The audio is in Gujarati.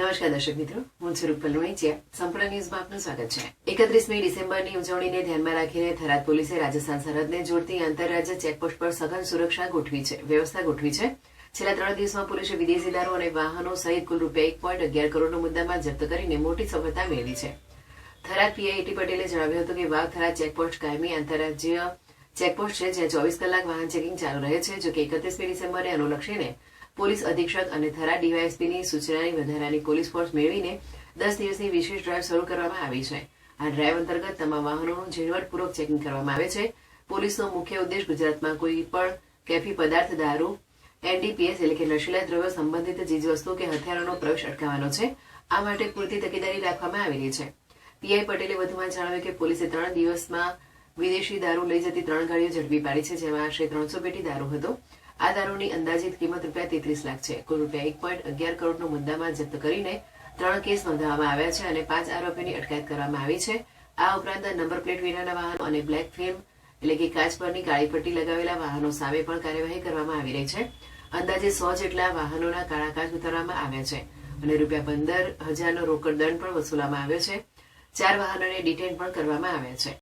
નમસ્કાર દર્શક મિત્રો, હું છું રૂપલ સંપૂર્ણ ન્યૂઝમાં આપનું સ્વાગત છે. એકત્રીસમી ડિસેમ્બરની ઉજવણીને ધ્યાનમાં રાખીને થરાદ પોલીસે રાજસ્થાન સરહદને જોડતી આંતરરાજ્ય ચેકપોસ્ટ પર સઘન સુરક્ષા ગોઠવી છે, વ્યવસ્થા ગોઠવી છે. છેલ્લા ત્રણ દિવસમાં પોલીસે વિદેશી દારૂ અને વાહનો સહિત કુલ રૂપિયા એક પોઈન્ટ અગિયાર કરોડનો મુદ્દામાં જપ્ત કરીને મોટી સફળતા મેળવી છે. થરાદ પીઆઈ પટેલે જણાવ્યું હતું કે વાવ થરાદ ચેકપોસ્ટ કાયમી આંતરરાજ્ય ચેકપોસ્ટ છે, જ્યાં ચોવીસ કલાક વાહન ચેકિંગ ચાલુ રહે છે, જો કે એકત્રીસમી ડિસેમ્બરે અનુલક્ષીને પોલીસ અધિક્ષક અને થરા ડીવાયએસપીની સૂચનાની વધારાની પોલીસ ફોર્સ મેળવીને દસ દિવસની વિશેષ ડ્રાઈવ શરૂ કરવામાં આવી છે. આ ડ્રાઈવ અંતર્ગત તમામ વાહનોનું ઝીણવટપૂર્વક ચેકિંગ કરવામાં આવે છે. પોલીસનો મુખ્ય ઉદ્દેશ ગુજરાતમાં કોઈ પણ કેફી પદાર્થ, દારૂ, એનડીપીએસ એટલે કે નશીલા દ્રવ્યો સંબંધિત ચીજવસ્તુ કે હથિયારોનો પ્રવેશ અટકાવવાનો છે. આ માટે પૂરતી તકેદારી રાખવામાં આવેલી છે. પીઆઈ પટેલે વધુમાં જણાવ્યું કે પોલીસે ત્રણ દિવસમાં વિદેશી દારૂ લઈ જતી ત્રણ ગાડીઓ ઝડપી પાડી છે, જેમાં આશરે ત્રણસો પેટી દારૂ હતો. આ દારૂની અંદાજિત કિંમત રૂપિયા તેત્રીસ લાખ છે. કુલ રૂપિયા એક પોઈન્ટ અગિયાર કરોડનો મુદ્દામાં જપ્ત કરીને ત્રણ કેસ નોંધવામાં આવ્યા છે અને પાંચ આરોપીની અટકાયત કરવામાં આવી છે. આ ઉપરાંત નંબર પ્લેટ વિનાના વાહનો અને બ્લેક ફિલ્મ એટલે કે કાચ પરની કાળી પટ્ટી લગાવેલા વાહનો સામે પણ કાર્યવાહી કરવામાં આવી રહી છે. અંદાજે સો જેટલા વાહનોના કાળા કાચ ઉતારવામાં આવ્યા છે અને રૂપિયા પંદર હજારનો રોકડ દંડ પણ વસૂલવામાં આવ્યો છે. ચાર વાહનોને ડિટેન પણ કરવામાં આવ્યા છે.